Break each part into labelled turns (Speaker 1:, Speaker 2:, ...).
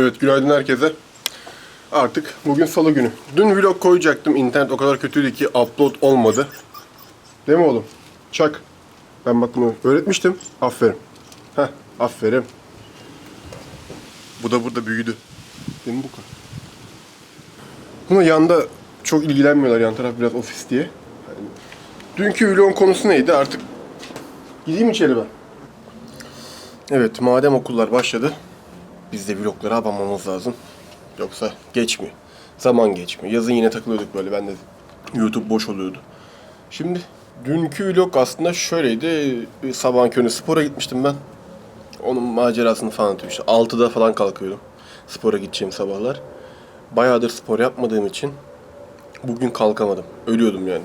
Speaker 1: Evet günaydın herkese. Artık bugün salı günü. Dün vlog koyacaktım. İnternet o kadar kötüydü ki upload olmadı. Değil mi oğlum? Çak. Ben bak bunu öğretmiştim. Aferin. Heh, aferin. Bu da burada büyüdü. Değil mi bu kadar? Buna yanda çok ilgilenmiyorlar yan taraf biraz ofis diye. Yani dünkü vlogun konusu neydi artık? Gideyim içeri ben. Evet madem okullar başladı biz de vloglara abanmamız lazım. Yoksa geçmiyor. Zaman geçmiyor. Yazın yine takılıyorduk böyle. Ben de YouTube boş oluyordu. Şimdi dünkü vlog aslında şöyleydi. Sabahın köründe spora gitmiştim ben. Onun macerasını falan işte. 6'da falan kalkıyordum. Spora gideceğim sabahlar. Bayağıdır spor yapmadığım için bugün kalkamadım. Ölüyordum yani.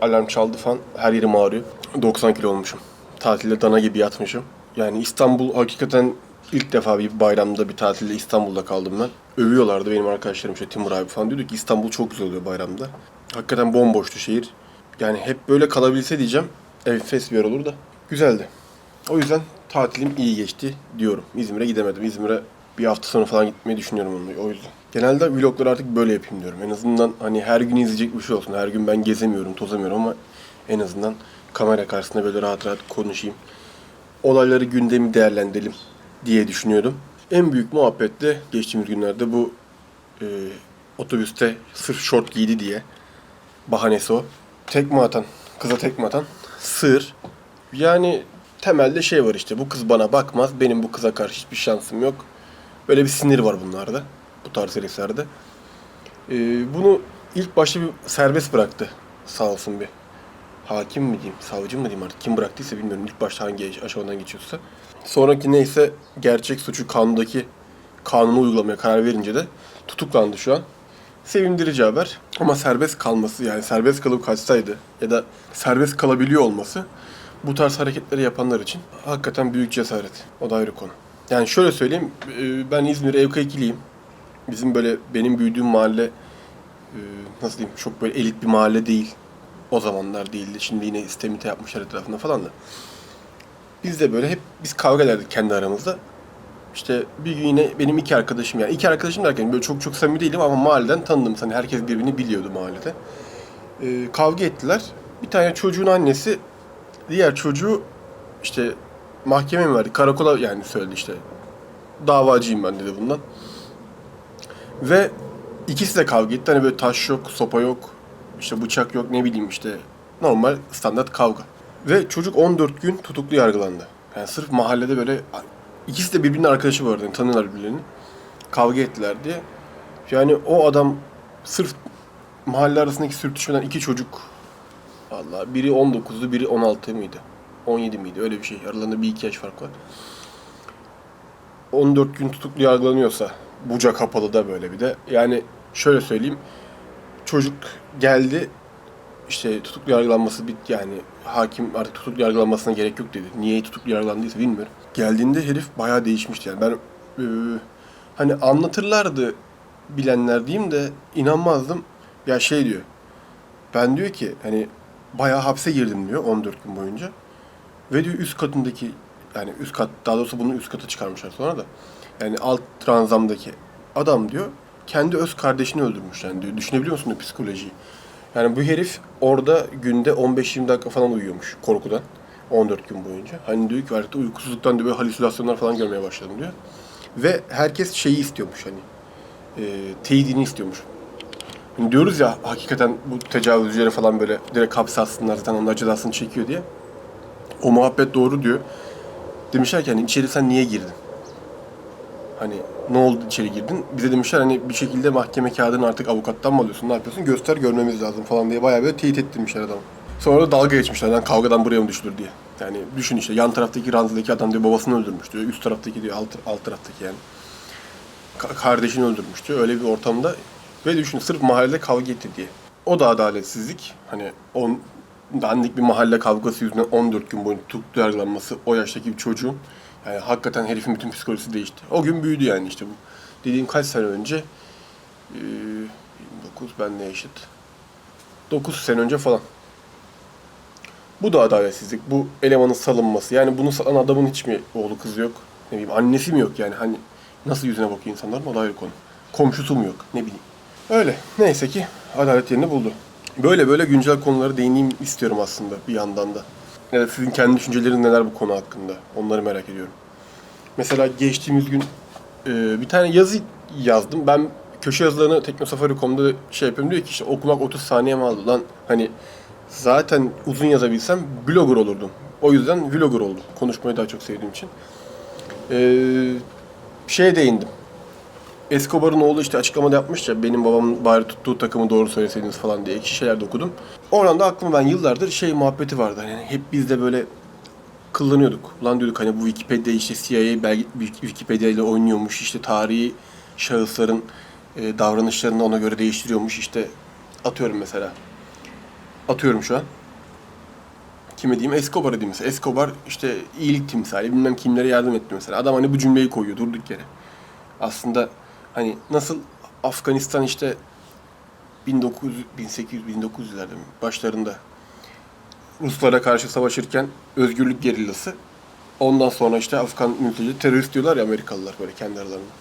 Speaker 1: Alarm çaldı falan. Her yerim ağrıyor. 90 kilo olmuşum. Tatilde dana gibi yatmışım. Yani İstanbul hakikaten ilk defa bir bayramda bir tatilde İstanbul'da kaldım ben. Övüyorlardı benim arkadaşlarım işte Timur abi falan diyordu ki İstanbul çok güzel oluyor bayramda. Hakikaten bomboştu şehir. Yani hep böyle kalabilse diyeceğim. Enfes bir yer olur da. Güzeldi. O yüzden tatilim iyi geçti diyorum. İzmir'e gidemedim. İzmir'e bir hafta sonra falan gitmeyi düşünüyorum onu. O yüzden. Genelde vlogları artık böyle yapayım diyorum. En azından hani her gün izleyecek bir şey olsun. Her gün ben gezemiyorum, tozamıyorum ama en azından kamera karşısında böyle rahat rahat konuşayım. Olayları gündemi değerlendirelim diye düşünüyordum. En büyük muhabbet de geçtiğimiz günlerde bu e, otobüste sırf şort giydi diye bahanesi o. Tekme atan, kıza tekme atan sığır. Yani temelde şey var işte bu kız bana bakmaz, benim bu kıza karşı hiçbir şansım yok. Böyle bir sinir var bunlarda, bu tarz heriflerde. Ee, bunu ilk başta bir serbest bıraktı sağ olsun bir. Hakim mi diyeyim, savcı mı diyeyim artık kim bıraktıysa bilmiyorum ilk başta hangi aşamadan geçiyorsa. Sonraki neyse gerçek suçu kanundaki kanunu uygulamaya karar verince de tutuklandı şu an. Sevindirici haber ama serbest kalması yani serbest kalıp kaçsaydı ya da serbest kalabiliyor olması bu tarz hareketleri yapanlar için hakikaten büyük cesaret. O da ayrı konu. Yani şöyle söyleyeyim e, ben İzmir Evkayikiliyim. Bizim böyle benim büyüdüğüm mahalle e, nasıl diyeyim çok böyle elit bir mahalle değil. O zamanlar değildi. Şimdi yine istemite yapmışlar etrafında falan da. Biz de böyle hep biz kavga ederdik kendi aramızda. İşte bir gün yine benim iki arkadaşım yani iki arkadaşım derken böyle çok çok samimi değilim ama mahalleden tanıdım. Hani herkes birbirini biliyordu mahallede. Ee, kavga ettiler. Bir tane çocuğun annesi diğer çocuğu işte mahkeme mi verdi? Karakola yani söyledi işte. Davacıyım ben dedi bundan. Ve ikisi de kavga etti. Hani böyle taş yok, sopa yok, işte bıçak yok ne bileyim işte normal standart kavga. Ve çocuk 14 gün tutuklu yargılandı. Yani sırf mahallede böyle ikisi de birbirinin arkadaşı bu arada yani tanıyorlar birbirlerini. Kavga ettiler diye. Yani o adam sırf mahalle arasındaki sürtüşmeden iki çocuk Vallahi biri 19'du, biri 16 mıydı? 17 miydi? Öyle bir şey. Aralarında bir iki yaş fark var. 14 gün tutuklu yargılanıyorsa buca kapalı da böyle bir de. Yani şöyle söyleyeyim. Çocuk geldi işte tutuklu yargılanması bit yani hakim artık tutuklu yargılanmasına gerek yok dedi. Niye tutuklu yargılandıysa bilmiyorum. Geldiğinde herif bayağı değişmişti yani. Ben e, hani anlatırlardı bilenler diyeyim de inanmazdım. Ya şey diyor. Ben diyor ki hani bayağı hapse girdim diyor 14 gün boyunca. Ve diyor üst katındaki yani üst kat daha doğrusu bunu üst kata çıkarmışlar sonra da. Yani alt ranzamdaki adam diyor kendi öz kardeşini öldürmüş yani diyor. Düşünebiliyor musun psikolojiyi? Yani bu herif orada günde 15-20 dakika falan uyuyormuş korkudan. 14 gün boyunca. Hani diyor ki artık uykusuzluktan diyor böyle halüsinasyonlar falan görmeye başladım diyor. Ve herkes şeyi istiyormuş hani. E, teyidini istiyormuş. Hani diyoruz ya hakikaten bu tecavüzcüleri falan böyle direkt hapse atsınlar zaten onun cezasını çekiyor diye. O muhabbet doğru diyor. Demişler ki hani içeri sen niye girdin? Hani ne oldu içeri girdin? Bize demişler hani bir şekilde mahkeme kağıdını artık avukattan mı alıyorsun ne yapıyorsun? Göster görmemiz lazım falan diye bayağı böyle teyit ettirmişler adamı. Sonra da dalga geçmişler lan kavgadan buraya mı düştür diye. Yani düşün işte yan taraftaki ranzadaki adam diyor babasını öldürmüş diyor. Üst taraftaki diyor alt, alt taraftaki yani. Ka- kardeşini öldürmüş diyor. Öyle bir ortamda ve düşün sırf mahallede kavga etti diye. O da adaletsizlik. Hani on, dandik bir mahalle kavgası yüzünden 14 gün boyunca tutuklu yargılanması o yaştaki bir çocuğun yani hakikaten herifin bütün psikolojisi değişti. O gün büyüdü yani işte bu. Dediğim kaç sene önce? Ee, 29 ben ne eşit? 9 sene önce falan. Bu da adaletsizlik. Bu elemanın salınması. Yani bunu salan adamın hiç mi oğlu kızı yok? Ne bileyim annesi mi yok yani? Hani Nasıl yüzüne bakıyor insanların o da ayrı konu. Komşusu mu yok ne bileyim. Öyle. Neyse ki adalet yerini buldu. Böyle böyle güncel konulara değineyim istiyorum aslında bir yandan da. Evet sizin kendi düşünceleriniz neler bu konu hakkında? Onları merak ediyorum. Mesela geçtiğimiz gün e, bir tane yazı yazdım. Ben köşe yazılarını teknosafari.com'da şey yapıyorum diyor ki işte okumak 30 saniye mi aldı lan? Hani zaten uzun yazabilsem blogger olurdum. O yüzden vlogger oldum. Konuşmayı daha çok sevdiğim için. Ee, şeye değindim. Escobar'ın oğlu işte açıklamada yapmış ya benim babamın bari tuttuğu takımı doğru söyleseydiniz falan diye iki şeyler de okudum. Oradan da aklıma ben yıllardır şey muhabbeti vardı. Hani hep biz de böyle kullanıyorduk. Lan diyorduk hani bu Wikipedia işte CIA belge, Wikipedia ile oynuyormuş. işte tarihi şahısların e, davranışlarını ona göre değiştiriyormuş. işte atıyorum mesela. Atıyorum şu an. Kime diyeyim? Escobar'a diyeyim mesela. Escobar işte iyilik timsali bilmem kimlere yardım etti mesela. Adam hani bu cümleyi koyuyor durduk yere. Aslında hani nasıl Afganistan işte 1900 1800 1900'lerde mi? başlarında Ruslara karşı savaşırken özgürlük gerillası. Ondan sonra işte Afgan mülteci terörist diyorlar ya Amerikalılar böyle kendi aralarında.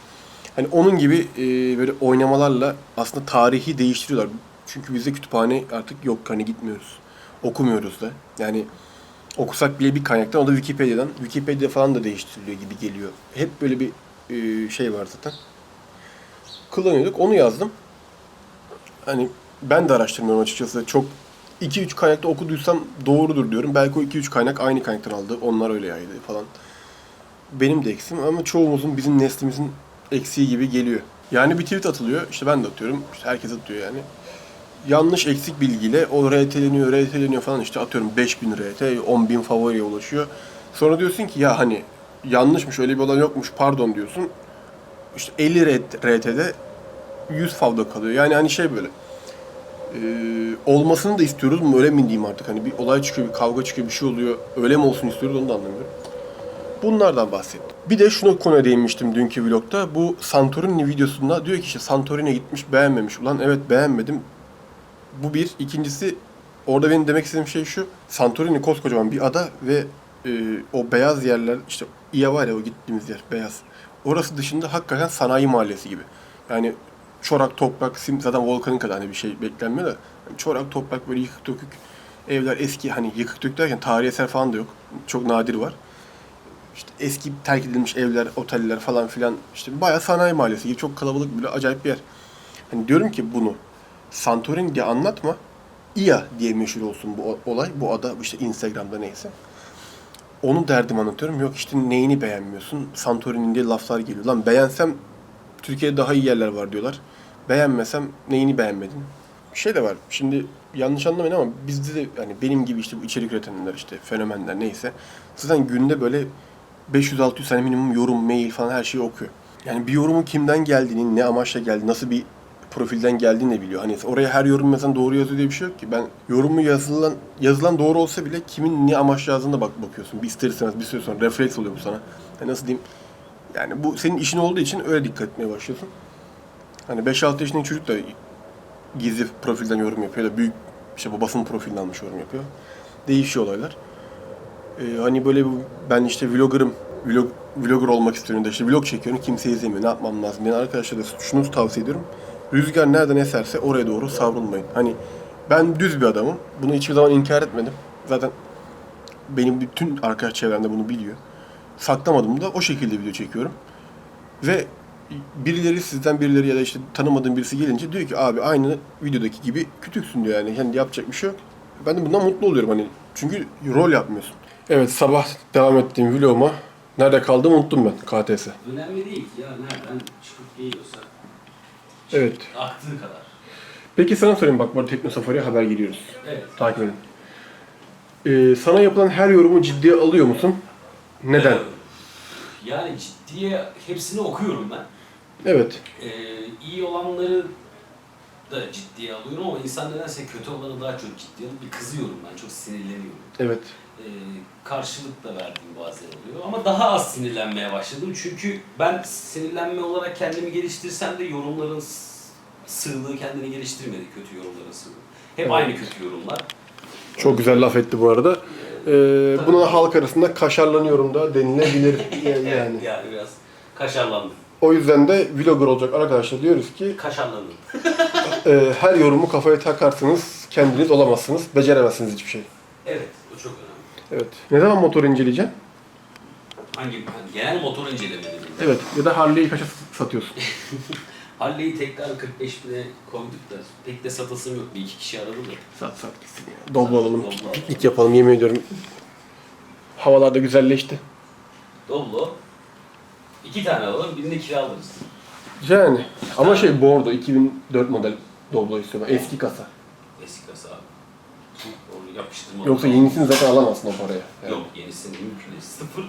Speaker 1: Hani onun gibi e, böyle oynamalarla aslında tarihi değiştiriyorlar. Çünkü bizde kütüphane artık yok hani gitmiyoruz. Okumuyoruz da. Yani okusak bile bir kaynaktan o da Wikipedia'dan. Wikipedia falan da değiştiriliyor gibi geliyor. Hep böyle bir e, şey var zaten. Kullanıyorduk. Onu yazdım. Hani ben de araştırmıyorum açıkçası. Çok 2-3 kaynakta okuduysam doğrudur diyorum. Belki o 2-3 kaynak aynı kaynaktan aldı. Onlar öyle yaydı falan. Benim de eksiğim ama çoğumuzun bizim neslimizin eksiği gibi geliyor. Yani bir tweet atılıyor. işte ben de atıyorum. işte herkes atıyor yani. Yanlış eksik bilgiyle o RT'leniyor, RT'leniyor falan işte atıyorum 5000 RT, 10.000 favoriye ulaşıyor. Sonra diyorsun ki ya hani yanlışmış öyle bir olay yokmuş pardon diyorsun. İşte 50 RT'de 100 favda kalıyor. Yani hani şey böyle ee, olmasını da istiyoruz mu öyle mi diyeyim artık hani bir olay çıkıyor bir kavga çıkıyor bir şey oluyor öyle mi olsun istiyoruz onu da anlamıyorum. Bunlardan bahsettim. Bir de şunu konuya değinmiştim dünkü vlogda. Bu Santorini videosunda diyor ki işte Santorini'ye gitmiş beğenmemiş. Ulan evet beğenmedim. Bu bir. İkincisi orada benim demek istediğim şey şu. Santorini koskocaman bir ada ve e, o beyaz yerler işte İya var ya o gittiğimiz yer beyaz. Orası dışında hakikaten sanayi mahallesi gibi. Yani çorak toprak, sim zaten volkanın kadar hani bir şey beklenmiyor da yani çorak toprak böyle yıkık dökük evler eski hani yıkık dökük derken tarihi eser falan da yok. Çok nadir var. İşte eski terk edilmiş evler, oteller falan filan işte bayağı sanayi mahallesi gibi çok kalabalık böyle acayip bir yer. Hani diyorum ki bunu Santorini diye anlatma. İya diye meşhur olsun bu olay. Bu ada işte Instagram'da neyse. Onun derdim anlatıyorum. Yok işte neyini beğenmiyorsun? Santorini diye laflar geliyor. Lan beğensem Türkiye'de daha iyi yerler var diyorlar. Beğenmesem neyini beğenmedin? Bir şey de var. Şimdi yanlış anlamayın ama bizde de hani benim gibi işte bu içerik üretenler işte fenomenler neyse. Zaten günde böyle 500-600 tane minimum yorum, mail falan her şeyi okuyor. Yani bir yorumun kimden geldiğini, ne amaçla geldiğini, nasıl bir profilden geldiğini de biliyor. Hani oraya her yorum mesela doğru yazıyor diye bir şey yok ki. Ben yorumu yazılan yazılan doğru olsa bile kimin ne amaçla yazdığına bak bakıyorsun. Bir ister istemez bir süre sonra refleks oluyor bu sana. Yani nasıl diyeyim? Yani bu senin işin olduğu için öyle dikkat etmeye başlıyorsun. Hani 5-6 yaşındaki çocuk da gizli profilden yorum yapıyor ya da büyük işte babasının profilinden almış yorum yapıyor. Değişiyor olaylar. Ee, hani böyle ben işte vloggerım, vlog, vlogger olmak istiyorum da işte vlog çekiyorum kimse izlemiyor. Ne yapmam lazım? Ben arkadaşlara da şunu tavsiye ediyorum. Rüzgar nereden eserse oraya doğru savrulmayın. Hani ben düz bir adamım. Bunu hiçbir zaman inkar etmedim. Zaten benim bütün arkadaş çevremde bunu biliyor. Saklamadım da o şekilde video çekiyorum. Ve birileri sizden birileri ya da işte tanımadığım birisi gelince diyor ki abi aynı videodaki gibi kütüksün diyor yani. Yani yapacak bir şey yok. Ben de bundan mutlu oluyorum hani. Çünkü rol yapmıyorsun. Evet sabah devam ettiğim vloguma nerede kaldığımı unuttum ben KTS.
Speaker 2: Önemli değil ya nereden çıkıp geliyorsa
Speaker 1: Evet.
Speaker 2: aktığı kadar.
Speaker 1: Peki sana sorayım bak bu arada Tekno Safari'ye haber geliyoruz.
Speaker 2: Evet.
Speaker 1: Takip edin. Ee, sana yapılan her yorumu ciddiye alıyor musun? Neden?
Speaker 2: Ee, Yani ciddiye hepsini okuyorum ben.
Speaker 1: Evet.
Speaker 2: Ee, iyi olanları da ciddiye alıyorum ama insan nedense kötü olanı daha çok ciddiye alıp bir kızıyorum ben. Çok sinirleniyorum.
Speaker 1: Evet.
Speaker 2: Ee, karşılık da verdiğim bazen oluyor. Ama daha az sinirlenmeye başladım. Çünkü ben sinirlenme olarak kendimi geliştirsem de yorumların sığlığı kendini geliştirmedi. Kötü yorumların sığlığı. Hep
Speaker 1: Evet.
Speaker 2: aynı kötü yorumlar.
Speaker 1: Çok güzel laf etti bu arada. Ee, buna halk arasında kaşarlanıyorum da denilebilir yani.
Speaker 2: Evet, yani biraz kaşarlandım.
Speaker 1: O yüzden de vlogger olacak arkadaşlar diyoruz ki
Speaker 2: Kaşarlanın.
Speaker 1: e, her yorumu kafaya takarsınız, kendiniz olamazsınız, beceremezsiniz hiçbir şey.
Speaker 2: Evet.
Speaker 1: Evet. Ne zaman motor inceleyeceksin?
Speaker 2: Hangi, genel motor incelemeli?
Speaker 1: Evet. Ya da Harley'i kaça satıyorsun?
Speaker 2: Harley'i tekrar 45 bine koyduk da pek de satasım yok. Bir iki kişi aradı da.
Speaker 1: Sat sat gitsin ya. Doblo alalım,
Speaker 2: Doblo alalım.
Speaker 1: piknik yapalım yemin ediyorum. Havalar da güzelleşti.
Speaker 2: Doblo. İki tane alalım, birini de kiralarız.
Speaker 1: Yani ama şey bordo 2004 model Doblo istiyorum. Eski kasa.
Speaker 2: Eski kasa abi. Yapıştırma.
Speaker 1: Yoksa yenisini zaten alamazsın o paraya. Yani.
Speaker 2: Yok yenisini mümkün değil. Sıfır,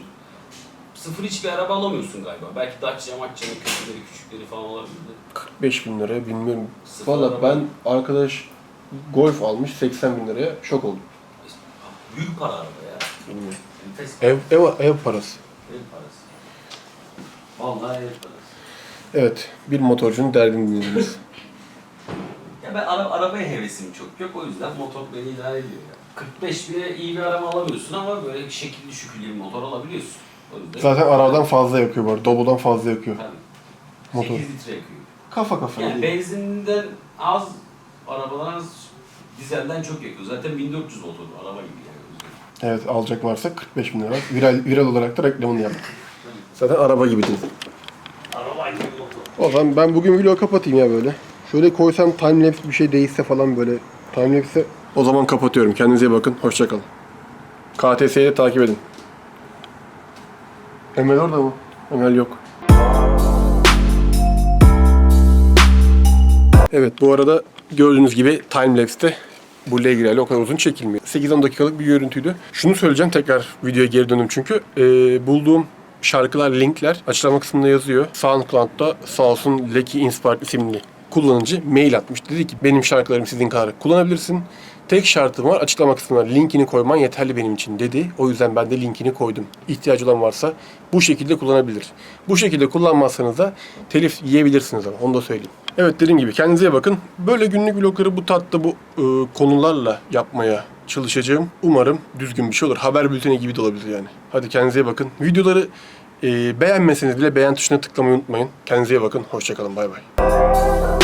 Speaker 2: sıfır hiçbir araba alamıyorsun galiba. Belki Dacia, Macia'nın kötüleri, küçükleri falan olabilir de.
Speaker 1: 45 bin liraya bilmiyorum.
Speaker 2: Sıfır
Speaker 1: Valla
Speaker 2: araba.
Speaker 1: ben arkadaş Golf almış 80 bin liraya şok oldum.
Speaker 2: Büyük para araba ya.
Speaker 1: Bilmiyorum.
Speaker 2: Enfes
Speaker 1: Ev, ev, ev parası.
Speaker 2: ev parası. Vallahi ev parası.
Speaker 1: Evet, bir motorcunun derdini dinliyoruz.
Speaker 2: Ya ben ara, arabaya hevesim çok yok. O yüzden motor beni idare ediyor ya. 45 bine iyi bir araba alamıyorsun ama böyle şekilli şükürlü bir motor alabiliyorsun. O yüzden
Speaker 1: Zaten arabadan fazla yakıyor bu arada. Doblo'dan fazla yakıyor.
Speaker 2: Tabii.
Speaker 1: Motor.
Speaker 2: 8 litre yakıyor.
Speaker 1: Kafa kafaya
Speaker 2: Yani
Speaker 1: değil.
Speaker 2: benzinden az, arabadan az, dizelden çok yakıyor. Zaten 1400 motor araba gibi yani. o yüzden.
Speaker 1: Evet, alacak varsa 45 bin lira. Viral, viral olarak da reklamını yaptık. Zaten araba gibi değil.
Speaker 2: Araba gibi motor.
Speaker 1: O zaman ben bugün vlogu kapatayım ya böyle. Şöyle koysam timelapse bir şey değişse falan böyle. Timelapse o zaman kapatıyorum. Kendinize iyi bakın. Hoşçakalın. KTS'yi de takip edin. Emel orada mı? Emel yok. Evet bu arada gördüğünüz gibi timelapse'te bu Legra'yla o kadar uzun çekilmiyor. 8-10 dakikalık bir görüntüydü. Şunu söyleyeceğim tekrar videoya geri döndüm çünkü. Ee, bulduğum şarkılar, linkler açıklama kısmında yazıyor. SoundCloud'da sağ olsun Lucky Inspired isimli kullanıcı mail atmış. Dedi ki benim şarkılarım sizin kadar kullanabilirsin. Tek şartım var açıklama kısmına linkini koyman yeterli benim için dedi. O yüzden ben de linkini koydum. İhtiyacı olan varsa bu şekilde kullanabilir. Bu şekilde kullanmazsanız da telif yiyebilirsiniz ama onu da söyleyeyim. Evet dediğim gibi kendinize bakın. Böyle günlük vlogları bu tatta bu e, konularla yapmaya çalışacağım. Umarım düzgün bir şey olur. Haber bülteni gibi de olabilir yani. Hadi kendinize bakın. Videoları e, beğenmeseniz bile beğen tuşuna tıklamayı unutmayın. Kendinize bakın. Hoşçakalın. Bay bay.